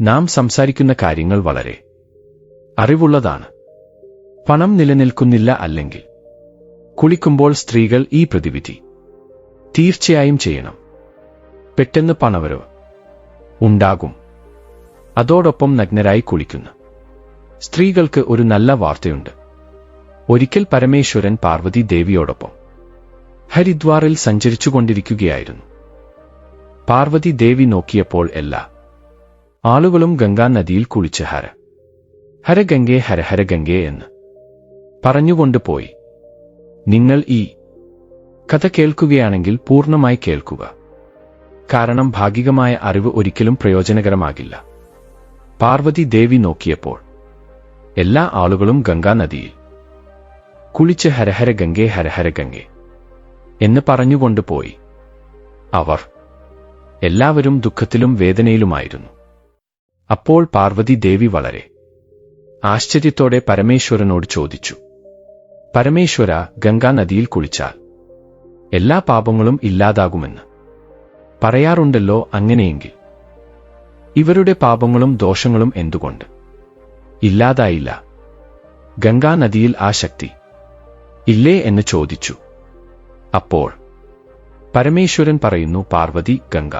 നാം സംസാരിക്കുന്ന കാര്യങ്ങൾ വളരെ അറിവുള്ളതാണ്. പണം നിലനിൽക്കുന്നില്ല അല്ലെങ്കിൽ കുളിക്കുമ്പോൾ സ്ത്രീകൾ ഈ പ്രതിവിധി തീർച്ചയായും ചെയ്യണം. പെട്ടെന്ന് പണവരവ് ഉണ്ടാകും. അതോടൊപ്പം നഗ്നരായി കുളിക്കുന്ന. സ്ത്രീകൾക്ക് ഒരു നല്ല വാർത്തയുണ്ട്. ഒരിക്കൽ പരമേശ്വരൻ പാർവതി ദേവിയോടൊപ്പം ഹരിദ്വാറിൽ സഞ്ചരിച്ചുകൊണ്ടിരിക്കുകയായിരുന്നു. പാർവതി ദേവി നോക്കിയപ്പോൾ എല്ലാ ആളുകളും ഗംഗാ നദിയിൽ കുളിച്ച് ഹര. ഹരഗംഗേ ഹരഹരഗംഗേ എന്ന് പറഞ്ഞുകൊണ്ട് പോയി. നിങ്ങൾ ഈ കഥ കേൾക്കുകയാണെങ്കിൽ പൂർണമായി കേൾക്കുക. കാരണം ഭാഗികമായ അറിവ് ഒരിക്കലും പ്രയോജനകരമാകില്ല. പാർവതി ദേവി നോക്കിയപ്പോൾ എല്ലാ ആളുകളും ഗംഗാ നദിയിൽ കുളിച്ച് ഹരഹര ഗംഗെ ഹരഹര ഗംഗെ എന്ന് പറഞ്ഞുകൊണ്ട് പോയി. അവർ എല്ലാവരും ദുഃഖത്തിലും വേദനയിലുമായിരുന്നു. അപ്പോൾ പാർവതി ദേവി വളരെ ആശ്ചര്യത്തോടെ പരമേശ്വരനോട് ചോദിച്ചു. പരമേശ്വര ഗംഗാ നദിയിൽ കുളിച്ചാൽ എല്ലാ പാപങ്ങളും ഇല്ലാതാകുമെന്ന് പറയാറുണ്ടല്ലോ അങ്ങനെയെങ്കിൽ. ഇവരുടെ പാപങ്ങളും ദോഷങ്ങളും എന്തുകൊണ്ട്? ഇല്ലാതായില്ല. ഗംഗാ നദിയിൽ ആ ശക്തി ഇല്ലേ എന്ന് ചോദിച്ചു. അപ്പോൾ പരമേശ്വരൻ പറയുന്നു പാർവതി ഗംഗ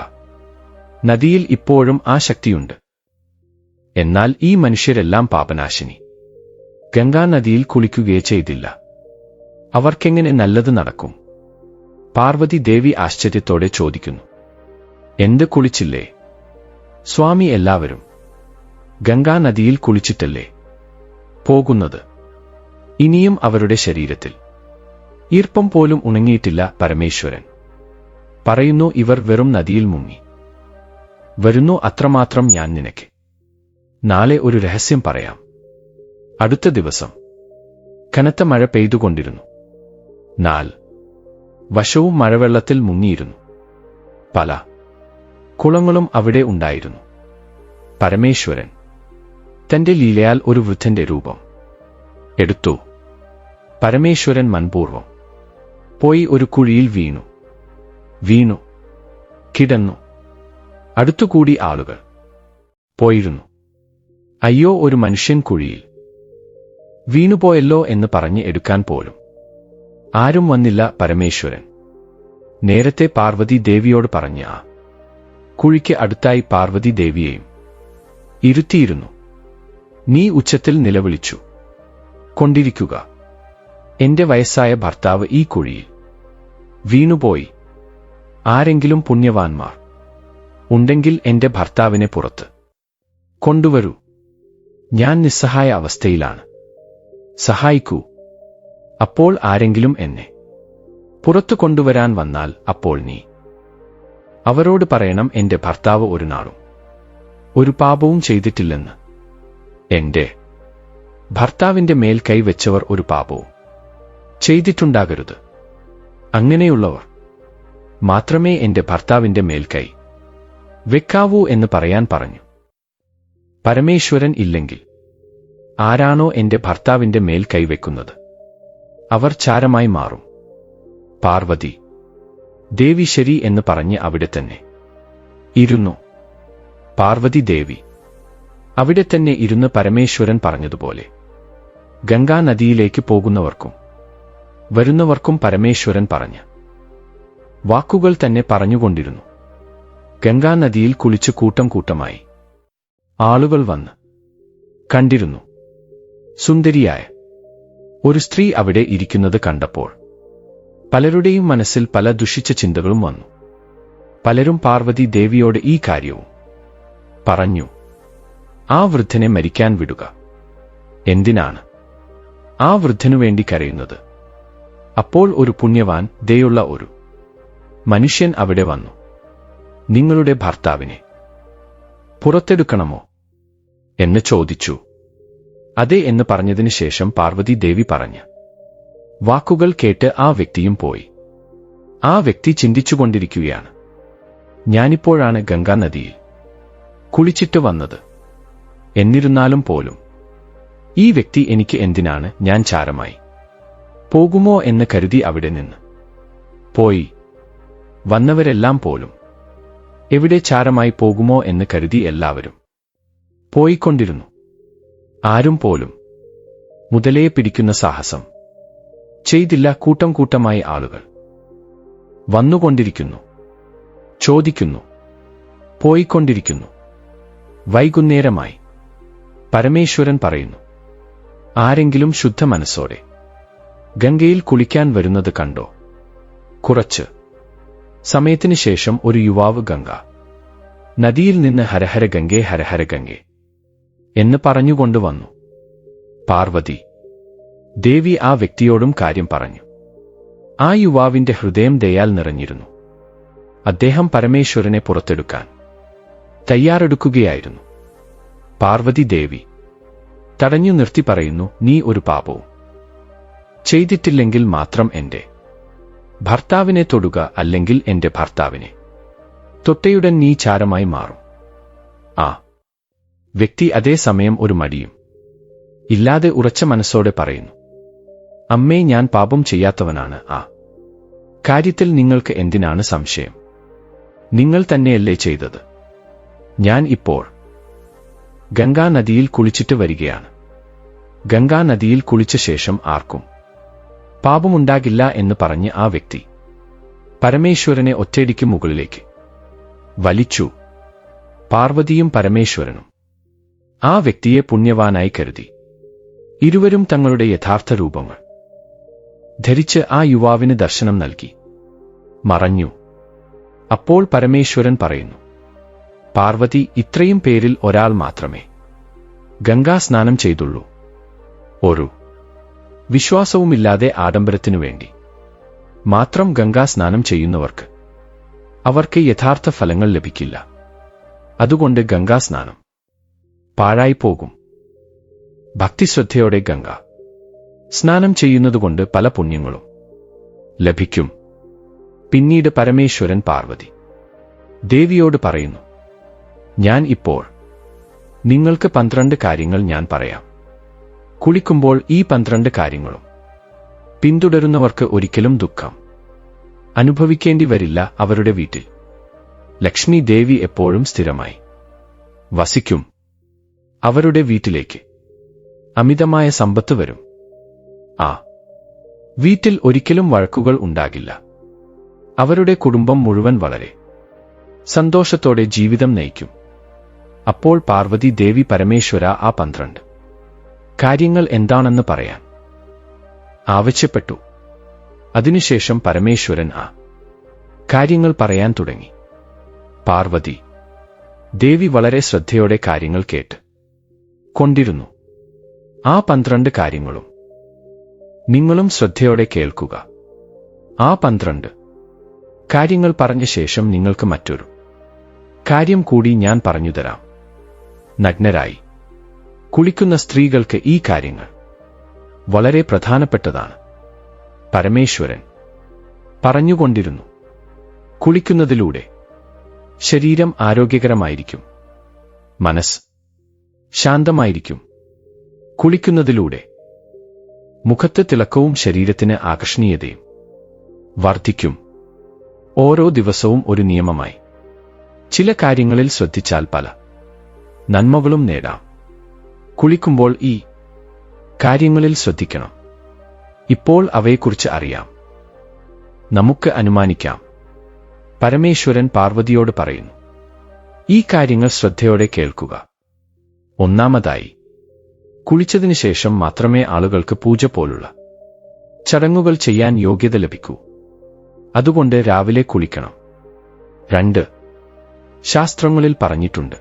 നദിയിൽ ഇപ്പോഴും ആ ശക്തിയുണ്ട്. എന്നാൽ ഈ മനുഷ്യരെല്ലാം പാപനാശിനി. ഗംഗാ നദിയിൽ കുളിക്കുകയേ ചെയ്തില്ല. അവർക്കെങ്ങനെ നല്ലത് നടക്കും? പാർവതി ദേവി ആശ്ചര്യത്തോടെ ചോദിക്കുന്നു. എന്ത് കുളിച്ചില്ലേ? സ്വാമി എല്ലാവരും ഗംഗാ നദിയിൽ കുളിച്ചിട്ടല്ലേ? പോകുന്നത്. ഇനിയും അവരുടെ ശരീരത്തിൽ. ഈർപ്പം പോലും ഉണങ്ങിയിട്ടില്ല പരമേശ്വരൻ. പറയുന്നു ഇവർ വെറും നദിയിൽ മുങ്ങി. വരുന്നു അത്രമാത്രം ഞാൻ നിനക്ക്. നാളെ ഒരു രഹസ്യം പറയാം. അടുത്ത ദിവസം കനത്ത മഴ പെയ്തുകൊണ്ടിരുന്നു. നാൽ വശവും മഴവെള്ളത്തിൽ മുങ്ങിയിരുന്നു. പല കുളങ്ങളും അവിടെ ഉണ്ടായിരുന്നു. പരമേശ്വരൻ തന്റെ ലീലയാൽ ഒരു വൃദ്ധന്റെ രൂപം എടുത്തു. പരമേശ്വരൻ മൻപൂർവം പോയി ഒരു കുഴിയിൽ വീണു. വീണു. കിടന്നു. അടുത്തുകൂടി ആളുകൾ പോയിരുന്നു. അയ്യോ ഒരു മനുഷ്യൻ കുഴിയിൽ. വീണുപോയല്ലോ എന്ന് പറഞ്ഞ് എടുക്കാൻ പോലും. ആരും വന്നില്ല പരമേശ്വരൻ. നേരത്തെ പാർവതി ദേവിയോട് പറഞ്ഞ ആ കുഴിക്ക് അടുത്തായി പാർവതി ദേവിയെയും ഇരുത്തിയിരുന്നു. നീ ഉച്ചത്തിൽ നിലവിളിച്ചു. കൊണ്ടിരിക്കുക. എന്റെ വയസ്സായ ഭർത്താവ് ഈ കുഴിയിൽ. വീണുപോയി. ആരെങ്കിലും പുണ്യവാന്മാർ. ഉണ്ടെങ്കിൽ എന്റെ ഭർത്താവിനെ പുറത്ത്. കൊണ്ടുവരൂ. ഞാൻ നിസ്സഹായ അവസ്ഥയിലാണ്. സഹായിക്കൂ. അപ്പോൾ ആരെങ്കിലും എന്നെ പുറത്തു കൊണ്ടുവരാൻ വന്നാൽ അപ്പോൾ നീ. അവരോട് പറയണം എന്റെ ഭർത്താവ് ഒരു നാളും ഒരു പാപവും ചെയ്തിട്ടില്ലെന്ന്. എന്റെ ഭർത്താവിന്റെ മേൽ കൈവച്ചവർ ഒരു പാപവും ചെയ്തിട്ടുണ്ടാകരുത്. അങ്ങനെയുള്ളവർ മാത്രമേ എന്റെ ഭർത്താവിന്റെ മേൽ കൈ വെക്കാവൂ എന്ന് പറയാൻ പറഞ്ഞു. പരമേശ്വരൻ ഇല്ലെങ്കിൽ ആരാണോ എന്റെ ഭർത്താവിന്റെ മേൽ കൈവെക്കുന്നത്? അവർ ചാരമായി മാറും. പാർവതി ദേവി ശരി എന്ന് പറഞ്ഞ് അവിടെ തന്നെ ഇരുന്നു. പാർവതി ദേവി അവിടെ തന്നെ ഇരുന്ന് പരമേശ്വരൻ പറഞ്ഞതുപോലെ ഗംഗാ നദിയിലേക്ക് പോകുന്നവർക്കും വരുന്നവർക്കും പരമേശ്വരൻ പറഞ്ഞ്. വാക്കുകൾ തന്നെ പറഞ്ഞുകൊണ്ടിരുന്നു. ഗംഗാനദിയിൽ കുളിച്ച് കൂട്ടം കൂട്ടമായി. ആളുകൾ വന്ന് കണ്ടിരുന്നു. സുന്ദരിയായ ഒരു സ്ത്രീ അവിടെ ഇരിക്കുന്നത് കണ്ടപ്പോൾ പലരുടെയും മനസ്സിൽ പല ദുഷിച്ച ചിന്തകളും വന്നു. പലരും പാർവതി ദേവിയോട് ഈ കാര്യവും പറഞ്ഞു ആ വൃദ്ധനെ മരിക്കാൻ വിടുക. എന്തിനാണ്? ആ വൃദ്ധനു വേണ്ടി കരയുന്നത്. അപ്പോൾ ഒരു പുണ്യവാൻ ദയുള്ള ഒരു മനുഷ്യൻ അവിടെ വന്നു. നിങ്ങളുടെ ഭർത്താവിനെ പുറത്തെടുക്കണമോ? എന്ന് ചോദിച്ചു. അതെ എന്ന് പറഞ്ഞതിന് ശേഷം പാർവതി ദേവി പറഞ്ഞു. വാക്കുകൾ കേട്ട് ആ വ്യക്തിയും പോയി. ആ വ്യക്തി ചിന്തിച്ചുകൊണ്ടിരിക്കുകയാണ്. ഞാനിപ്പോഴാണ് ഗംഗാ നദിയിൽ കുളിച്ചിട്ട് വന്നത്. എന്നിരുന്നാലും പോലും. ഈ വ്യക്തി എനിക്ക് എന്തിനാണ് ഞാൻ ചാരമായി? പോകുമോ എന്ന് കരുതി അവിടെ നിന്ന്. പോയി. വന്നവരെല്ലാം പോലും. എവിടെ ചാരമായി പോകുമോ എന്ന് കരുതി എല്ലാവരും. പോയിക്കൊണ്ടിരുന്നു. ആരും പോലും മുതലയെ പിടിക്കുന്ന സാഹസം. ചെയ്തില്ല കൂട്ടം കൂട്ടമായി ആളുകൾ. വന്നുകൊണ്ടിരിക്കുന്നു. ചോദിക്കുന്നു. പോയിക്കൊണ്ടിരിക്കുന്നു. വൈകുന്നേരമായി. പരമേശ്വരൻ പറയുന്നു. ആരെങ്കിലും ശുദ്ധ മനസ്സോടെ ഗംഗയിൽ കുളിക്കാൻ വരുന്നത് കണ്ടോ? കുറച്ച് സമയത്തിന് ശേഷം ഒരു യുവാവ് ഗംഗ. നദിയിൽ നിന്ന് ഹരഹര ഗംഗേ ഹരഹര ഗംഗേ. എന്ന് പറഞ്ഞുകൊണ്ടുവന്നു. പാർവതി ദേവി ആ വ്യക്തിയോടും കാര്യം പറഞ്ഞു. ആ യുവാവിന്റെ ഹൃദയം ദയാൽ നിറഞ്ഞിരുന്നു. അദ്ദേഹം പരമേശ്വരനെ പുറത്തെടുക്കാൻ തയ്യാറെടുക്കുകയായിരുന്നു. പാർവതി ദേവി തടഞ്ഞു നിർത്തി പറയുന്നു നീ ഒരു പാപവും ചെയ്തിട്ടില്ലെങ്കിൽ മാത്രം എന്റെ ഭർത്താവിനെ തൊടുക അല്ലെങ്കിൽ എന്റെ ഭർത്താവിനെ. തൊട്ടയുടൻ നീ ചാരമായി മാറും. ആ വ്യക്തി അതേസമയം ഒരു മടിയും. ഇല്ലാതെ ഉറച്ച മനസ്സോടെ പറയുന്നു. അമ്മേ ഞാൻ പാപം ചെയ്യാത്തവനാണ്. ആ. കാര്യത്തിൽ നിങ്ങൾക്ക് എന്തിനാണ് സംശയം? നിങ്ങൾ തന്നെയല്ലേ ചെയ്തത്. ഞാൻ ഇപ്പോൾ ഗംഗാ നദിയിൽ കുളിച്ചിട്ട് വരികയാണ്. ഗംഗാ നദിയിൽ കുളിച്ച ശേഷം ആർക്കും പാപമുണ്ടാകില്ല എന്ന് പറഞ്ഞ് ആ വ്യക്തി പരമേശ്വരനെ ഒറ്റയടിക്ക് മുകളിലേക്ക് വലിച്ചു. പാർവതിയും പരമേശ്വരനും ആ വ്യക്തിയെ പുണ്യവാനായി കരുതി. ഇരുവരും തങ്ങളുടെ യഥാർത്ഥ രൂപങ്ങൾ. ധരിച്ച് ആ യുവാവിന് ദർശനം നൽകി. മറഞ്ഞു. അപ്പോൾ പരമേശ്വരൻ പറയുന്നു പാർവതി ഇത്രയും പേരിൽ ഒരാൾ മാത്രമേ ഗംഗാസ്നാനം ചെയ്തുള്ളൂ. ഒരു വിശ്വാസവുമില്ലാതെ ആഡംബരത്തിനു വേണ്ടി മാത്രം ഗംഗാസ്നാനം ചെയ്യുന്നവർക്ക് അവർക്ക് യഥാർത്ഥ ഫലങ്ങൾ ലഭിക്കില്ല. അതുകൊണ്ട് ഗംഗാസ്നാനം പാഴായിപ്പോകും. ഭക്തിശ്രദ്ധയോടെ ഗംഗ. സ്നാനം ചെയ്യുന്നതുകൊണ്ട് പല പുണ്യങ്ങളും ലഭിക്കും. പിന്നീട് പരമേശ്വരൻ പാർവതി. ദേവിയോട് പറയുന്നു ഞാൻ ഇപ്പോൾ നിങ്ങൾക്ക് പന്ത്രണ്ട് കാര്യങ്ങൾ ഞാൻ പറയാം. കുളിക്കുമ്പോൾ ഈ പന്ത്രണ്ട് കാര്യങ്ങളും പിന്തുടരുന്നവർക്ക് ഒരിക്കലും ദുഃഖം അനുഭവിക്കേണ്ടി വരില്ല അവരുടെ വീട്ടിൽ. ലക്ഷ്മി ദേവി എപ്പോഴും സ്ഥിരമായി വസിക്കും. അവരുടെ വീട്ടിലേക്ക്. അമിതമായ സമ്പത്ത് വരും. ആ. വീട്ടിൽ ഒരിക്കലും വഴക്കുകൾ ഉണ്ടാകില്ല. അവരുടെ കുടുംബം മുഴുവൻ വളരെ സന്തോഷത്തോടെ ജീവിതം നയിക്കും. അപ്പോൾ പാർവതി ദേവി പരമേശ്വര ആ പന്ത്രണ്ട്. കാര്യങ്ങൾ എന്താണെന്ന് പറയാൻ. ആവശ്യപ്പെട്ടു. അതിനുശേഷം പരമേശ്വരൻ ആ കാര്യങ്ങൾ പറയാൻ തുടങ്ങി. പാർവതി. ദേവി വളരെ ശ്രദ്ധയോടെ കാര്യങ്ങൾ കേട്ട്. കൊണ്ടിരുന്നു. ആ പന്ത്രണ്ട് കാര്യങ്ങളും നിങ്ങളും ശ്രദ്ധയോടെ കേൾക്കുക. ആ പന്ത്രണ്ട് കാര്യങ്ങൾ പറഞ്ഞ ശേഷം നിങ്ങൾക്ക് മറ്റൊരു കാര്യം കൂടി ഞാൻ പറഞ്ഞുതരാം നഗ്നരായി കുളിക്കുന്ന സ്ത്രീകൾക്ക് ഈ കാര്യങ്ങൾ വളരെ പ്രധാനപ്പെട്ടതാണ്. പരമേശ്വരൻ പറഞ്ഞുകൊണ്ടിരുന്നു കുളിക്കുന്നതിലൂടെ ശരീരം ആരോഗ്യകരമായിരിക്കും. മനസ്സ് ശാന്തമായിരിക്കും. കുളിക്കുന്നതിലൂടെ മുഖത്ത് തിളക്കവും ശരീരത്തിന് ആകർഷണീയതയും വർദ്ധിക്കും. ഓരോ ദിവസവും ഒരു നിയമമായി. ചില കാര്യങ്ങളിൽ ശ്രദ്ധിച്ചാൽ പല നന്മകളും നേടാം. കുളിക്കുമ്പോൾ ഈ കാര്യങ്ങളിൽ ശ്രദ്ധിക്കണം. ഇപ്പോൾ അവയെക്കുറിച്ച് അറിയാം. നമുക്ക് അനുമാനിക്കാം. പരമേശ്വരൻ പാർവതിയോട് പറയുന്നു. ഈ കാര്യങ്ങൾ ശ്രദ്ധയോടെ കേൾക്കുക. ഒന്നാമതായി കുളിച്ചതിനു ശേഷം മാത്രമേ ആളുകൾക്ക് പൂജ പോലുള്ള ചടങ്ങുകൾ ചെയ്യാൻ യോഗ്യത ലഭിക്കൂ. അതുകൊണ്ട് രാവിലെ കുളിക്കണം. രണ്ട് ശാസ്ത്രങ്ങളിൽ പറഞ്ഞിട്ടുണ്ട്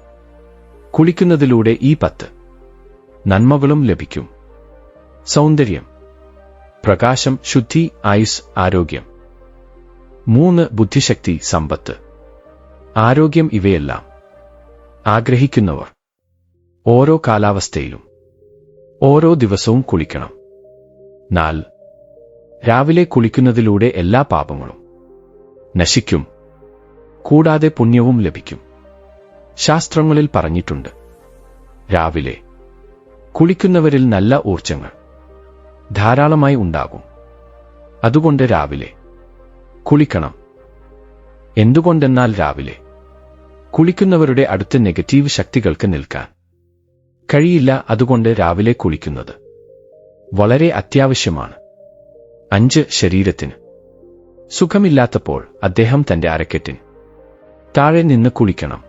കുളിക്കുന്നതിലൂടെ ഈ പത്ത് നന്മകളും ലഭിക്കും. സൗന്ദര്യം പ്രകാശം ശുദ്ധി ആയുസ് ആരോഗ്യം. മൂന്ന് ബുദ്ധിശക്തി സമ്പത്ത്. ആരോഗ്യം ഇവയെല്ലാം ആഗ്രഹിക്കുന്നവർ ഓരോ കാലാവസ്ഥയിലും ഓരോ ദിവസവും കുളിക്കണം. നാൽ രാവിലെ കുളിക്കുന്നതിലൂടെ എല്ലാ പാപങ്ങളും നശിക്കും. കൂടാതെ പുണ്യവും ലഭിക്കും. ശാസ്ത്രങ്ങളിൽ പറഞ്ഞിട്ടുണ്ട് രാവിലെ കുളിക്കുന്നവരിൽ നല്ല ഊർജങ്ങൾ ധാരാളമായി ഉണ്ടാകും. അതുകൊണ്ട് രാവിലെ കുളിക്കണം. എന്തുകൊണ്ടെന്നാൽ രാവിലെ കുളിക്കുന്നവരുടെ അടുത്ത് നെഗറ്റീവ് ശക്തികൾക്ക് നിൽക്കാൻ കഴിയില്ല അതുകൊണ്ട് രാവിലെ കുളിക്കുന്നത് വളരെ അത്യാവശ്യമാണ്. അഞ്ച് ശരീരത്തിന്. സുഖമില്ലാത്തപ്പോൾ അദ്ദേഹം തന്റെ അരക്കെട്ടിന് താഴെ നിന്ന് കുളിക്കണം.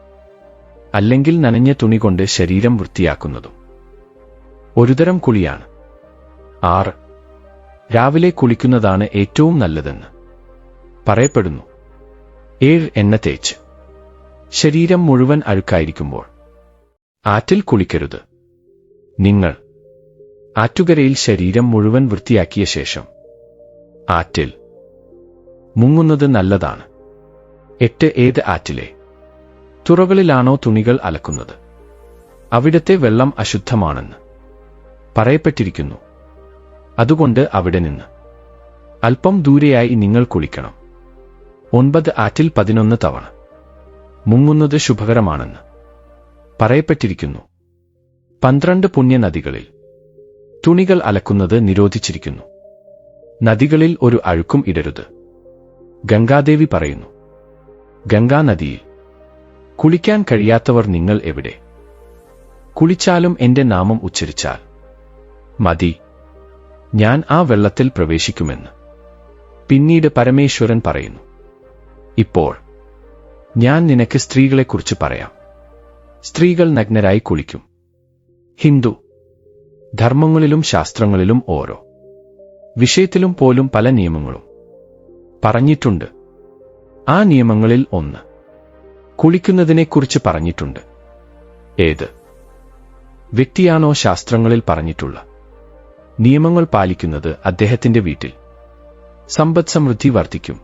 അല്ലെങ്കിൽ നനഞ്ഞ തുണി കൊണ്ട് ശരീരം വൃത്തിയാക്കുന്നതും. ഒരുതരം കുളിയാണ്. ആറ്. രാവിലെ കുളിക്കുന്നതാണ് ഏറ്റവും നല്ലതെന്ന് പറയപ്പെടുന്നു. ഏഴ് എണ്ണ തേച്ച്. ശരീരം മുഴുവൻ അഴുക്കായിരിക്കുമ്പോൾ ആറ്റിൽ കുളിക്കരുത്. നിങ്ങൾ. ആറ്റുകരയിൽ ശരീരം മുഴുവൻ വൃത്തിയാക്കിയ ശേഷം. ആറ്റിൽ. മുങ്ങുന്നത് നല്ലതാണ്. എട്ട് ഏത് ആറ്റിലെ? തുറകളിലാണോ തുണികൾ അലക്കുന്നത്? അവിടത്തെ വെള്ളം അശുദ്ധമാണെന്ന്. പറയപ്പെട്ടിരിക്കുന്നു. അതുകൊണ്ട് അവിടെ നിന്ന്. അല്പം ദൂരെയായി നിങ്ങൾ കുളിക്കണം. ഒൻപത് ആറ്റിൽ പതിനൊന്ന് തവണ. മുങ്ങുന്നത് ശുഭകരമാണെന്ന്. പറയപ്പെട്ടിരിക്കുന്നു. പന്ത്രണ്ട് പുണ്യനദികളിൽ. തുണികൾ അലക്കുന്നത് നിരോധിച്ചിരിക്കുന്നു. നദികളിൽ ഒരു അഴുക്കും ഇടരുത്. ഗംഗാദേവി പറയുന്നു ഗംഗാനദിയിൽ കുളിക്കാൻ കഴിയാത്തവർ നിങ്ങൾ എവിടെ? കുളിച്ചാലും എന്റെ നാമം ഉച്ചരിച്ചാൽ മതി. ഞാൻ ആ വെള്ളത്തിൽ പ്രവേശിക്കുമെന്ന്. പിന്നീട് പരമേശ്വരൻ പറയുന്നു ഇപ്പോൾ ഞാൻ നിനക്ക് സ്ത്രീകളെക്കുറിച്ച് പറയാം. സ്ത്രീകൾ നഗ്നരായി കുളിക്കും. ഹിന്ദു. ധർമ്മങ്ങളിലും ശാസ്ത്രങ്ങളിലും ഓരോ. വിഷയത്തിലും പോലും പല നിയമങ്ങളും. പറഞ്ഞിട്ടുണ്ട്. ആ നിയമങ്ങളിൽ ഒന്ന്. കുളിക്കുന്നതിനെക്കുറിച്ച് പറഞ്ഞിട്ടുണ്ട്. ഏത്? വ്യക്തിയാണോ ശാസ്ത്രങ്ങളിൽ പറഞ്ഞിട്ടുള്ള. നിയമങ്ങൾ പാലിക്കുന്നത് അദ്ദേഹത്തിന്റെ വീട്ടിൽ. സമ്പദ് സമൃദ്ധി വർദ്ധിക്കും.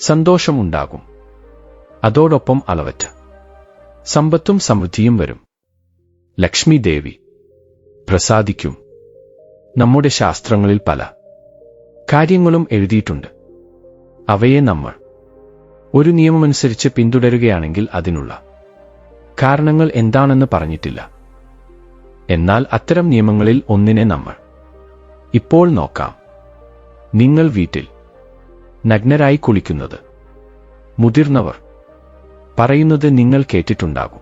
സന്തോഷമുണ്ടാകും. അതോടൊപ്പം അളവറ്റ. സമ്പത്തും സമൃദ്ധിയും വരും. ലക്ഷ്മി ദേവി പ്രസാദിക്കും. നമ്മുടെ ശാസ്ത്രങ്ങളിൽ പല കാര്യങ്ങളും എഴുതിയിട്ടുണ്ട്. അവയെ നമ്മൾ ഒരു നിയമമനുസരിച്ച് പിന്തുടരുകയാണെങ്കിൽ അതിനുള്ള കാരണങ്ങൾ എന്താണെന്ന് പറഞ്ഞിട്ടില്ല. എന്നാൽ അത്തരം നിയമങ്ങളിൽ ഒന്നിനെ നമ്മൾ ഇപ്പോൾ നോക്കാം. നിങ്ങൾ വീട്ടിൽ നഗ്നരായി കുളിക്കുന്നത് മുതിർന്നവർ പറയുന്നത് നിങ്ങൾ കേട്ടിട്ടുണ്ടാകും.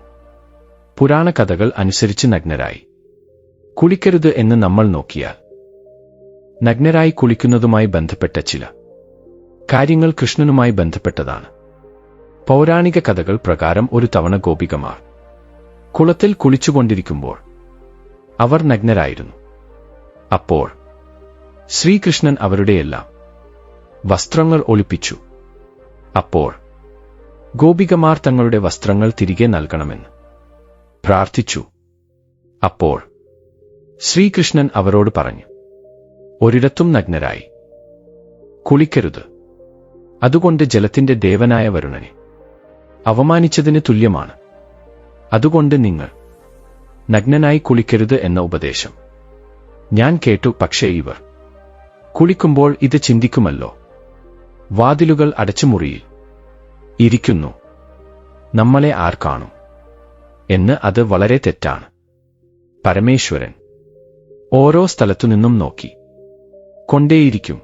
പുരാണ കഥകൾ അനുസരിച്ച് നഗ്നരായി. കുളിക്കരുത് എന്ന് നമ്മൾ നോക്കിയാൽ നഗ്നരായി കുളിക്കുന്നതുമായി ബന്ധപ്പെട്ട ചില കാര്യങ്ങൾ കൃഷ്ണനുമായി ബന്ധപ്പെട്ടതാണ്. പൗരാണിക കഥകൾ പ്രകാരം ഒരു തവണ ഗോപികമാർ കുളത്തിൽ കുളിച്ചുകൊണ്ടിരിക്കുമ്പോൾ അവർ നഗ്നരായിരുന്നു. അപ്പോൾ ശ്രീകൃഷ്ണൻ അവരുടെയെല്ലാം വസ്ത്രങ്ങൾ ഒളിപ്പിച്ചു. അപ്പോൾ ഗോപികമാർ തങ്ങളുടെ വസ്ത്രങ്ങൾ തിരികെ നൽകണമെന്ന് പ്രാർത്ഥിച്ചു. അപ്പോൾ ശ്രീകൃഷ്ണൻ അവരോട് പറഞ്ഞു ഒരിടത്തും നഗ്നരായി. കുളിക്കരുത്. അതുകൊണ്ട് ജലത്തിന്റെ ദേവനായ വരുണനെ അവമാനിച്ചതിന് തുല്യമാണ്. അതുകൊണ്ട് നിങ്ങൾ നഗ്നനായി കുളിക്കരുത് എന്ന ഉപദേശം. ഞാൻ കേട്ടു പക്ഷേ ഇവർ കുളിക്കുമ്പോൾ ഇത് ചിന്തിക്കുമല്ലോ. വാതിലുകൾ അടച്ചുമുറിയിൽ ഇരിക്കുന്നു. നമ്മളെ ആർ കാണും? എന്ന് അത് വളരെ തെറ്റാണ്. പരമേശ്വരൻ ഓരോ സ്ഥലത്തുനിന്നും നോക്കി. കൊണ്ടേയിരിക്കും.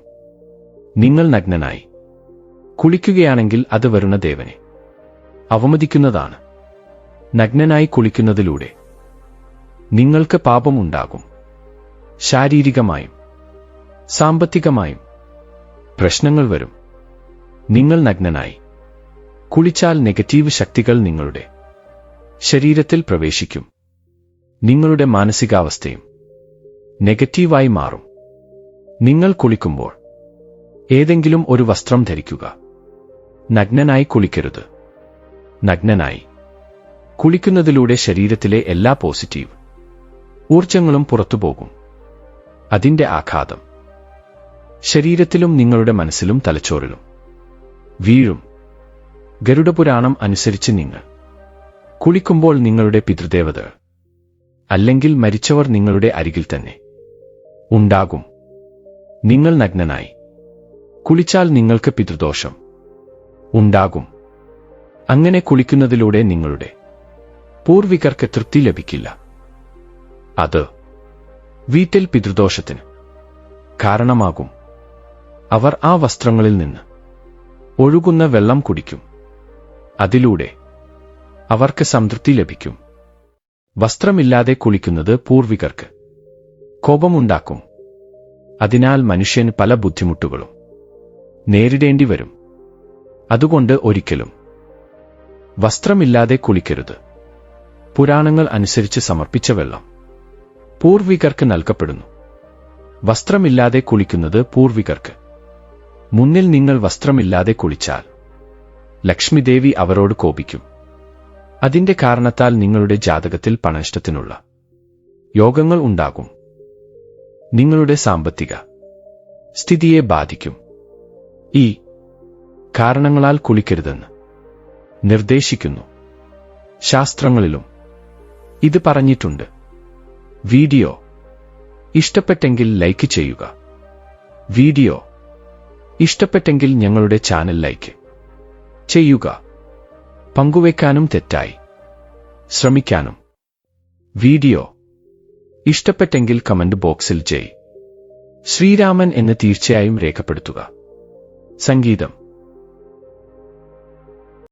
നിങ്ങൾ നഗ്നനായി. കുളിക്കുകയാണെങ്കിൽ അത് വരുന്ന ദേവനെ അവമതിക്കുന്നതാണ്. നഗ്നനായി കുളിക്കുന്നതിലൂടെ. നിങ്ങൾക്ക് പാപമുണ്ടാകും. ശാരീരികമായും. സാമ്പത്തികമായും. പ്രശ്നങ്ങൾ വരും. നിങ്ങൾ നഗ്നനായി. കുളിച്ചാൽ നെഗറ്റീവ് ശക്തികൾ നിങ്ങളുടെ ശരീരത്തിൽ പ്രവേശിക്കും. നിങ്ങളുടെ മാനസികാവസ്ഥയും നെഗറ്റീവായി മാറും. നിങ്ങൾ കുളിക്കുമ്പോൾ ഏതെങ്കിലും ഒരു വസ്ത്രം ധരിക്കുക. നഗ്നനായി കുളിക്കരുത്. നഗ്നനായി. കുളിക്കുന്നതിലൂടെ ശരീരത്തിലെ എല്ലാ പോസിറ്റീവ് ഊർജങ്ങളും പുറത്തുപോകും. അതിന്റെ ആഘാതം. ശരീരത്തിലും നിങ്ങളുടെ മനസ്സിലും തലച്ചോറിലും വീഴും. ഗരുഡപുരാണം അനുസരിച്ച് നിങ്ങൾ കുളിക്കുമ്പോൾ നിങ്ങളുടെ പിതൃദേവതകൾ അല്ലെങ്കിൽ മരിച്ചവർ നിങ്ങളുടെ അരികിൽ തന്നെ. ഉണ്ടാകും. നിങ്ങൾ നഗ്നനായി. കുളിച്ചാൽ നിങ്ങൾക്ക് പിതൃദോഷം. ഉണ്ടാകും. അങ്ങനെ കുളിക്കുന്നതിലൂടെ നിങ്ങളുടെ പൂർവികർക്ക് തൃപ്തി ലഭിക്കില്ല. അത് വീട്ടിൽ പിതൃദോഷത്തിന് കാരണമാകും. അവർ ആ വസ്ത്രങ്ങളിൽ നിന്ന് ഒഴുകുന്ന വെള്ളം കുടിക്കും. അതിലൂടെ അവർക്ക് സംതൃപ്തി ലഭിക്കും. വസ്ത്രമില്ലാതെ കുളിക്കുന്നത് പൂർവികർക്ക് കോപമുണ്ടാക്കും. അതിനാൽ മനുഷ്യന് പല ബുദ്ധിമുട്ടുകളും നേരിടേണ്ടി വരും അതുകൊണ്ട് ഒരിക്കലും വസ്ത്രമില്ലാതെ കുളിക്കരുത്. പുരാണങ്ങൾ അനുസരിച്ച് സമർപ്പിച്ച വെള്ളം പൂർവികർക്ക് നൽകപ്പെടുന്നു. വസ്ത്രമില്ലാതെ കുളിക്കുന്നത് പൂർവികർക്ക്. മുന്നിൽ നിങ്ങൾ വസ്ത്രമില്ലാതെ കുളിച്ചാൽ ലക്ഷ്മിദേവി അവരോട് കോപിക്കും. അതിന്റെ കാരണത്താൽ നിങ്ങളുടെ ജാതകത്തിൽ പണനഷ്ടത്തിനുള്ള യോഗങ്ങൾ ഉണ്ടാകും. നിങ്ങളുടെ സാമ്പത്തിക സ്ഥിതിയെ ബാധിക്കും. ഈ കാരണങ്ങളാൽ കുളിക്കരുതെന്ന് നിർദ്ദേശിക്കുന്നു. ശാസ്ത്രങ്ങളിലും ഇത് പറഞ്ഞിട്ടുണ്ട്. വീഡിയോ ഇഷ്ടപ്പെട്ടെങ്കിൽ ലൈക്ക് ചെയ്യുക. വീഡിയോ ഇഷ്ടപ്പെട്ടെങ്കിൽ ഞങ്ങളുടെ ചാനൽ ലൈക്ക് ചെയ്യുക. പങ്കുവെക്കാനും തെറ്റായി. ശ്രമിക്കാനും. വീഡിയോ. ഇഷ്ടപ്പെട്ടെങ്കിൽ കമന്റ് ബോക്സിൽ ജയ് ശ്രീരാമൻ എന്ന് തീർച്ചയായും രേഖപ്പെടുത്തുക. സംഗീതം.